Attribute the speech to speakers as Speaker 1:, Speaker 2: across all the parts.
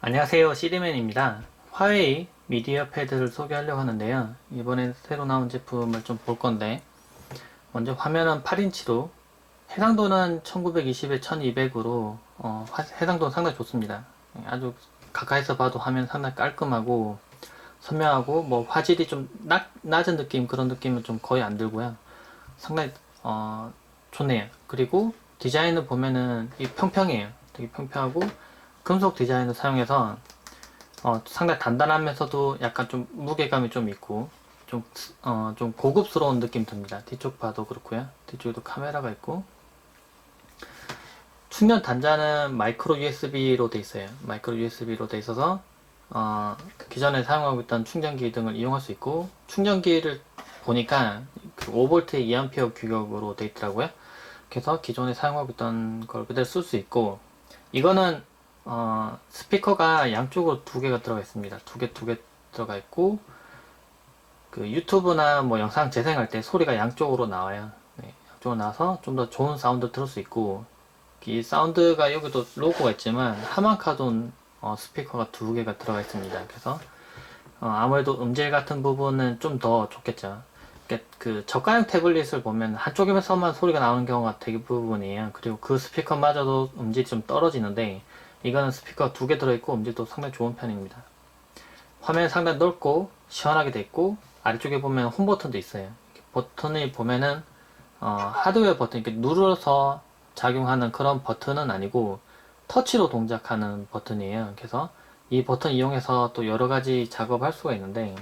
Speaker 1: 안녕하세요 CD맨입니다. 화웨이 미디어 패드를 소개하려고 하는데요. 이번에 새로 나온 제품을 좀 볼 건데 먼저 화면은 8인치로 해상도는 1920에 1200으로 어, 화- 해상도는 상당히 좋습니다. 아주 가까이서 봐도 화면 상당히 깔끔하고 선명하고 뭐 화질이 좀 낮, 낮은 느낌 그런 느낌은 좀 거의 안 들고요. 상당히 어, 좋네요. 그리고 디자인을 보면은 이 평평해요. 되게 평평하고 금속 디자인을 사용해서 어, 상당히 단단하면서도 약간 좀 무게감이 좀 있고 좀, 어, 좀 고급스러운 느낌 듭니다. 뒤쪽 봐도 그렇고요. 뒤쪽에도 카메라가 있고 충전 단자는 마이크로 USB로 돼 있어요. 마이크로 USB로 돼 있어서 어, 기존에 사용하고 있던 충전기 등을 이용할 수 있고 충전기를 보니까 그 5V 2A 규격으로 돼 있더라고요. 그래서 기존에 사용하고 있던 걸 그대로 쓸 수 있고 이거는 어, 스피커가 양쪽으로 두 개가 들어가 있습니다. 두 개, 두 개 들어가 있고, 그 유튜브나 뭐 영상 재생할 때 소리가 양쪽으로 나와요. 네, 양쪽으로 나와서 좀 더 좋은 사운드 들을 수 있고, 이 사운드가 여기도 로고가 있지만, 하만카돈 어, 스피커가 두 개가 들어가 있습니다. 그래서, 어, 아무래도 음질 같은 부분은 좀 더 좋겠죠. 그 저가형 태블릿을 보면 한쪽에서만 소리가 나오는 경우가 대부분이에요. 그리고 그 스피커마저도 음질이 좀 떨어지는데, 이거는 스피커 두 개 들어있고 음질도 상당히 좋은 편입니다. 화면 상당히 넓고 시원하게 돼 있고 아래쪽에 보면 홈 버튼도 있어요. 버튼을 보면은 어, 하드웨어 버튼 이렇게 눌러서 작용하는 그런 버튼은 아니고 터치로 동작하는 버튼이에요. 그래서 이 버튼 이용해서 또 여러 가지 작업을 할 수가 있는데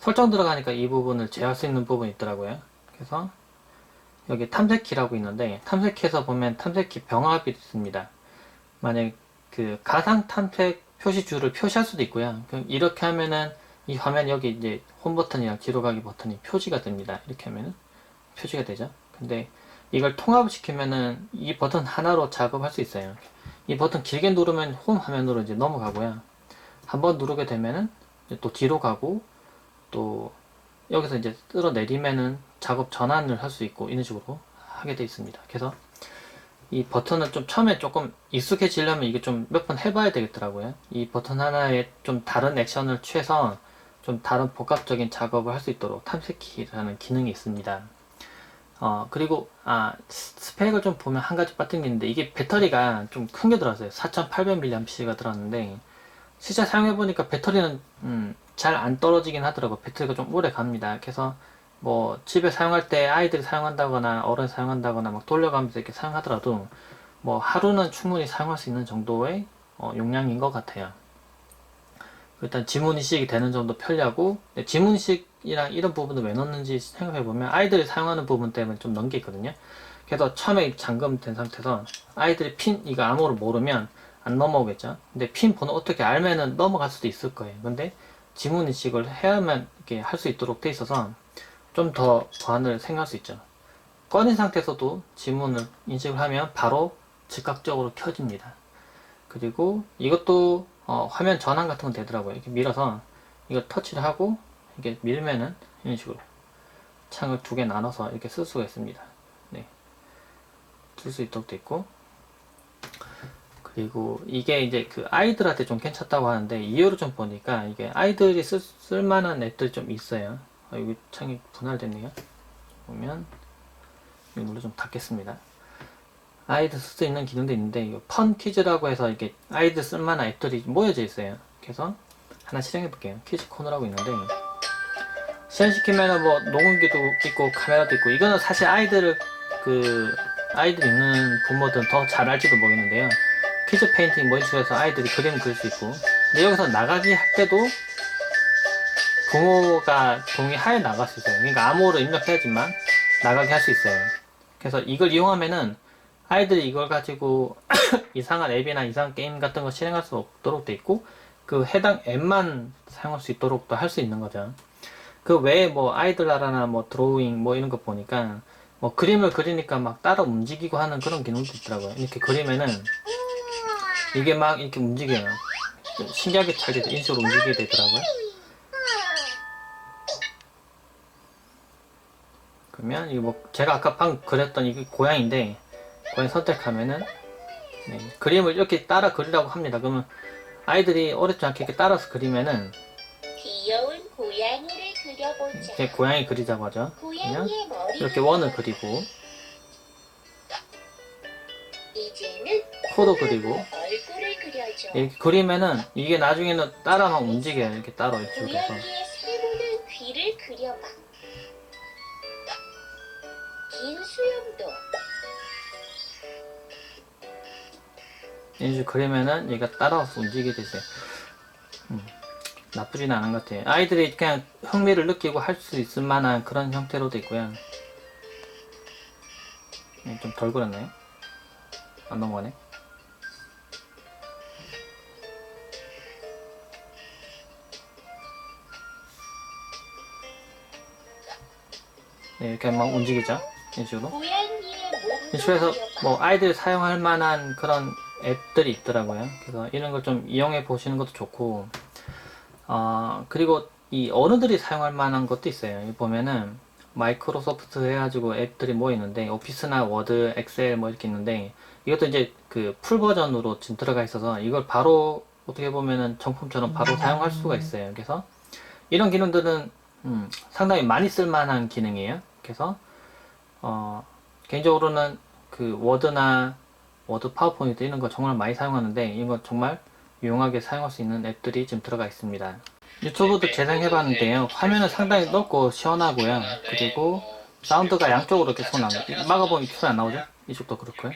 Speaker 1: 설정 들어가니까 이 부분을 제어할 수 있는 부분이 있더라고요. 그래서 여기 탐색키라고 있는데 탐색키에서 보면 탐색키 병합이 있습니다. 만약 그 가상 탐색 표시줄을 표시할 수도 있고요. 그럼 이렇게 하면은 이 화면 여기 이제 홈 버튼이랑 뒤로 가기 버튼이 표시가 됩니다. 이렇게 하면은 표시가 되죠. 근데 이걸 통합을 시키면은 이 버튼 하나로 작업할 수 있어요. 이 버튼 길게 누르면 홈 화면으로 이제 넘어가고요. 한번 누르게 되면은 또 뒤로 가고 또 여기서 이제 쓸어 내리면은 작업 전환을 할 수 있고 이런 식으로 하게 되어 있습니다. 그래서 이 버튼은 좀 처음에 조금 익숙해지려면 이게 좀 몇 번 해봐야 되겠더라고요. 이 버튼 하나에 좀 다른 액션을 취해서 좀 다른 복합적인 작업을 할 수 있도록 탐색키라는 기능이 있습니다. 어, 그리고, 아, 스펙을 좀 보면 한 가지 빠뜨린 게 있는데, 이게 배터리가 좀 큰 게 들어왔어요. 4800mAh가 들어왔는데, 실제 사용해보니까 배터리는, 음, 잘 안 떨어지긴 하더라고요. 배터리가 좀 오래 갑니다. 그래서, 뭐, 집에 사용할 때 아이들이 사용한다거나, 어른 사용한다거나, 막 돌려가면서 이렇게 사용하더라도, 뭐, 하루는 충분히 사용할 수 있는 정도의, 어, 용량인 것 같아요. 일단 지문인식이 되는 정도 편리하고 지문인식이랑 이런 부분을 왜 넣는지 생각해보면 아이들이 사용하는 부분 때문에 좀 있거든요. 그래서 처음에 잠금된 상태에서 아이들이 핀 이거 암호를 모르면 안 넘어오겠죠. 근데 핀 번호 어떻게 알면은 넘어갈 수도 있을 거예요. 근데 지문인식을 해야만 이렇게 할 수 있도록 돼 있어서 좀 더 보안을 생각할 수 있죠 꺼진 상태에서도 지문을 인식을 하면 바로 즉각적으로 켜집니다 그리고 이것도 어, 화면 전환 같은 건 되더라고요. 이렇게 밀어서 이거 터치를 하고 이렇게 밀면은 이런 식으로 창을 두 개 나눠서 이렇게 쓸 수가 있습니다. 네. 쓸 수 있도록 돼 있고 그리고 이게 이제 그 아이들한테 좀 괜찮다고 하는데 이유를 좀 보니까 이게 아이들이 쓸, 쓸만한 앱들이 좀 있어요. 아, 여기 창이 분할됐네요. 보면 이 눌러 좀 닫겠습니다. 아이들 쓸 수 있는 기능도 있는데 이거 펀 퀴즈라고 해서 이게 아이들 쓸만한 앱들이 모여져 있어요. 그래서 하나 실행해 볼게요. 퀴즈 코너라고 있는데 실행시키면은 뭐 녹음기도 있고 카메라도 있고 이거는 사실 아이들 그 아이들 있는 부모들은 더 잘 알지도 모르겠는데요. 퀴즈 페인팅 뭐 이런 식으로 해서 아이들이 그림 그릴 수 있고 근데 여기서 나가기 할 때도 부모가 동의하에 나갈 수 있어요. 그러니까 암호로 입력해야지만 나가게 할 수 있어요. 그래서 이걸 이용하면은 아이들이 이걸 가지고 이상한 앱이나 이상한 게임 같은 거 실행할 수 없도록 돼 있고 그 해당 앱만 사용할 수 있도록 도 할 수 있는 거죠. 그 외에 뭐 아이들 나라나 뭐 드로잉 뭐 이런 거 보니까 뭐 그림을 그리니까 막 따라 움직이고 하는 그런 기능도 있더라고요. 이렇게 그리면은 이게 막 이렇게 움직여요. 신기하게 잘 돼서 이런 식으로 움직이게 되더라고요. 그러면 이거 뭐 제가 아까 방금 그렸던 이게 고양인데 고양 선택하면은 네, 그림을 이렇게 따라 그리라고 합니다. 그러면 아이들이 어렵지 않게 이렇게 따라서 그리면은
Speaker 2: 귀여운 고양이를 그려보자.
Speaker 1: 이렇게 고양이 그리자고 하죠. 그냥
Speaker 2: 고양이의 머리
Speaker 1: 이렇게 원을 그리고
Speaker 2: 이제는
Speaker 1: 코도 그리고
Speaker 2: 얼굴을 그려줘.
Speaker 1: 이렇게 그리면은 이게 나중에는 따라 막 움직여요. 이렇게 따로 이쪽에서.
Speaker 2: 고양이의 긴 수염도
Speaker 1: 식으로 그리면은 얘가 따라와서 움직이게 되세요. 음, 나쁘진 않은 것 같아요. 아이들이 그냥 흥미를 느끼고 할 수 있을 만한 그런 형태로도 있고요. 좀덜 그렸나요? 안 넘어가네. 네, 이렇게 막 움직이죠. 이런 식으로.
Speaker 2: 그려봐.
Speaker 1: 뭐 아이들이 사용할 만한 그런 앱들이 있더라고요. 그래서 이런 걸 좀 이용해 보시는 것도 좋고, 어, 그리고 이 어른들이 사용할 만한 것도 있어요. 여기 보면은 마이크로소프트 해가지고 앱들이 뭐 있는데, 오피스나 워드, 엑셀 뭐 이렇게 있는데, 이것도 이제 그 풀 버전으로 지금 들어가 있어서 이걸 바로 어떻게 보면은 정품처럼 바로 사용할 수가 있어요. 그래서 이런 기능들은 음, 상당히 많이 쓸만한 기능이에요. 그래서 어, 개인적으로는 그 워드나 워드 파워포인트 이런 거 정말 많이 사용하는데 이거 정말 유용하게 사용할 수 있는 앱들이 지금 들어가 있습니다. 유튜브도 재생해봤는데요. 화면은 상당히 넓고 시원하고요. 그리고 사운드가 양쪽으로 소 나옵니다. 막아보면 소리 안 나오죠? 이쪽도 그렇고요.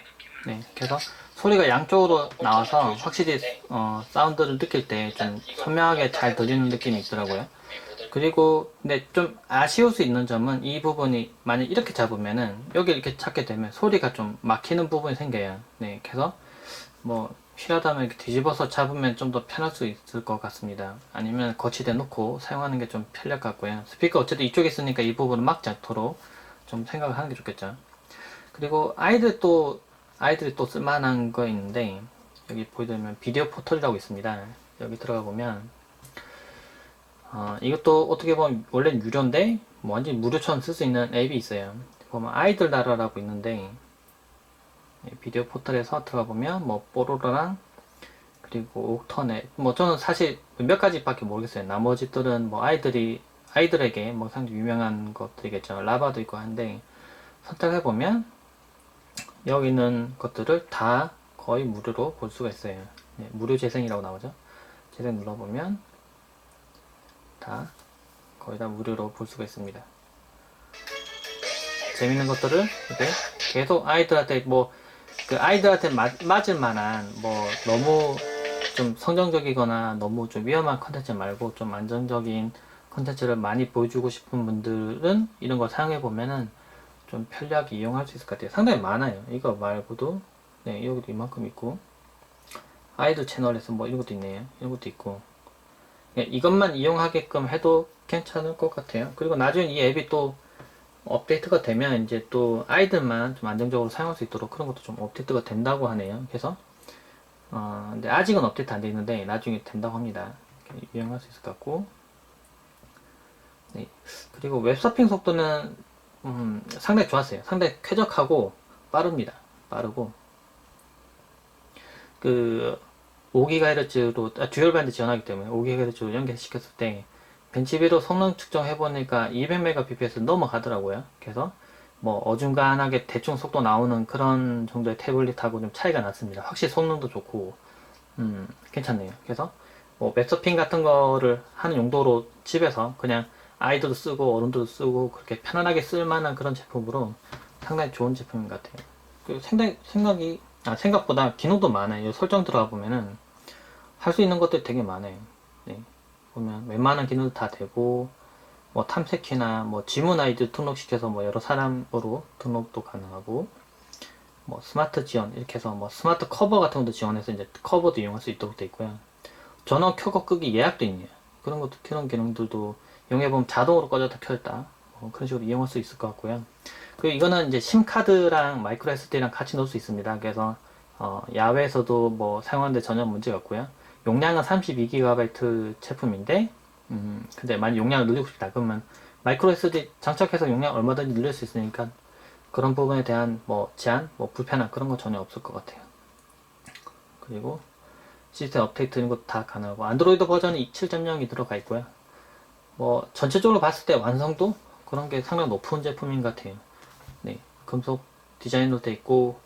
Speaker 1: 네, 그래서 소리가 양쪽으로 나와서 확실히 어, 사운드를 느낄 때 좀 선명하게 잘 들리는 느낌이 있더라고요. 그리고 근데 좀 아쉬울 수 있는 점은 이 부분이 만약 이렇게 잡으면은 여기 이렇게 찾게 되면 소리가 좀 막히는 부분이 생겨요. 네, 그래서 뭐 필요하다면 이렇게 뒤집어서 잡으면 좀 더 편할 수 있을 것 같습니다. 아니면 거치대 놓고 사용하는 게 좀 편할 것 같고요. 스피커 어쨌든 이쪽에 있으니까 이 부분을 막지 않도록 좀 생각을 하는 게 좋겠죠. 그리고 아이들 또 아이들이 또 쓸만한 거 있는데 여기 보여드리면 비디오 포털이라고 있습니다. 여기 들어가 보면 어, 이것도 어떻게 보면 원래는 유료인데 뭐 완전 히 무료처럼 쓸 수 있는 앱이 있어요. 보면 아이들 나라라고 있는데 이 비디오 포털에서 들어가 보면 뭐 뽀로로랑 그리고 옥터넷 뭐 저는 사실 몇 가지밖에 모르겠어요. 나머지들은 뭐 아이들이 아이들에게 뭐 상당히 유명한 것들이겠죠. 라바도 있고 한데 선택해 보면 여기 있는 것들을 다 거의 무료로 볼 수가 있어요. 네, 무료 재생이라고 나오죠. 재생 눌러보면 다 거의 다 무료로 볼 수가 있습니다. 재밌는 것들을 이렇게 계속 아이들한테 뭐 그 아이들한테 맞, 맞을 만한 뭐 너무 좀 성정적이거나 너무 좀 위험한 컨텐츠 말고 좀 안정적인 컨텐츠를 많이 보여주고 싶은 분들은 이런 거 사용해 보면은 좀 편리하게 이용할 수 있을 것 같아요. 상당히 많아요. 이거 말고도 네 여기도 이만큼 있고 아이돌 채널에서 뭐 이런 것도 있네요. 이런 것도 있고 네, 이것만 이용하게끔 해도 괜찮을 것 같아요. 그리고 나중에 이 앱이 또 업데이트가 되면 이제 또 아이들만 좀 안정적으로 사용할 수 있도록 그런 것도 좀 업데이트가 된다고 하네요. 그래서 어, 근데 아직은 업데이트 안 돼 있는데 나중에 된다고 합니다. 이용할 수 있을 것 같고 네. 그리고 웹서핑 속도는 음, 상당히 좋았어요. 상당히 쾌적하고 빠릅니다. 빠르고 그 5GHz로 아, 듀얼 밴드 지원하기 때문에 5GHz로 연결시켰을 때 벤치비로 성능 측정해 보니까 200Mbps 넘어가더라고요. 그래서 뭐 어중간하게 대충 속도 나오는 그런 정도의 태블릿하고 좀 차이가 났습니다. 확실히 성능도 좋고 음, 괜찮네요. 그래서 뭐 웹서핑 같은 거를 하는 용도로 집에서 그냥 아이들도 쓰고 어른들도 쓰고 그렇게 편안하게 쓸 만한 그런 제품으로 상당히 좋은 제품인 것 같아요. 그 생각, 생각이, 아, 생각보다 기능도 많아요. 설정 들어가 보면은 할 수 있는 것들이 되게 많아요. 네. 보면 웬만한 기능도 다 되고, 뭐 탐색키나 뭐 지문 아이디 등록시켜서 뭐 여러 사람으로 등록도 가능하고, 뭐 스마트 지원, 이렇게 해서 뭐 스마트 커버 같은 것도 지원해서 이제 커버도 이용할 수 있도록 되어 있고요. 전원 켜고 끄기 예약도 있네요. 그런 것도, 그런 기능들도 이용해보면 자동으로 꺼졌다 켜졌다. 뭐 그런 식으로 이용할 수 있을 것 같고요. 그 이거는 이제 심카드랑 마이크로 SD랑 같이 넣을 수 있습니다. 그래서 어, 야외에서도 뭐 사용하는데 전혀 문제가 없고요. 용량은 32GB 제품인데, 음, 근데 만약 용량을 늘리고 싶다 그러면 마이크로 SD 장착해서 용량 얼마든지 늘릴 수 있으니까 그런 부분에 대한 뭐 제한, 뭐 불편함 그런 거 전혀 없을 것 같아요. 그리고 시스템 업데이트 되는 것도 다 가능하고 안드로이드 버전이 7.0이 들어가 있고요. 뭐 전체적으로 봤을 때 완성도 그런 게 상당히 높은 제품인 것 같아요. 네, 금속 디자인도 돼 있고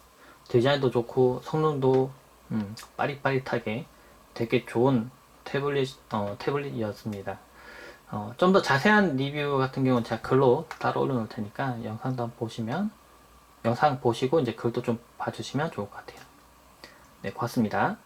Speaker 1: 디자인도 좋고 성능도 음, 빠릿빠릿하게 되게 좋은 태블릿 어, 태블릿이었습니다. 어, 좀 더 자세한 리뷰 같은 경우는 제가 글로 따로 올려놓을 테니까 영상도 한번 보시면 영상 보시고 이제 글도 좀 봐주시면 좋을 것 같아요. 네, 고맙습니다.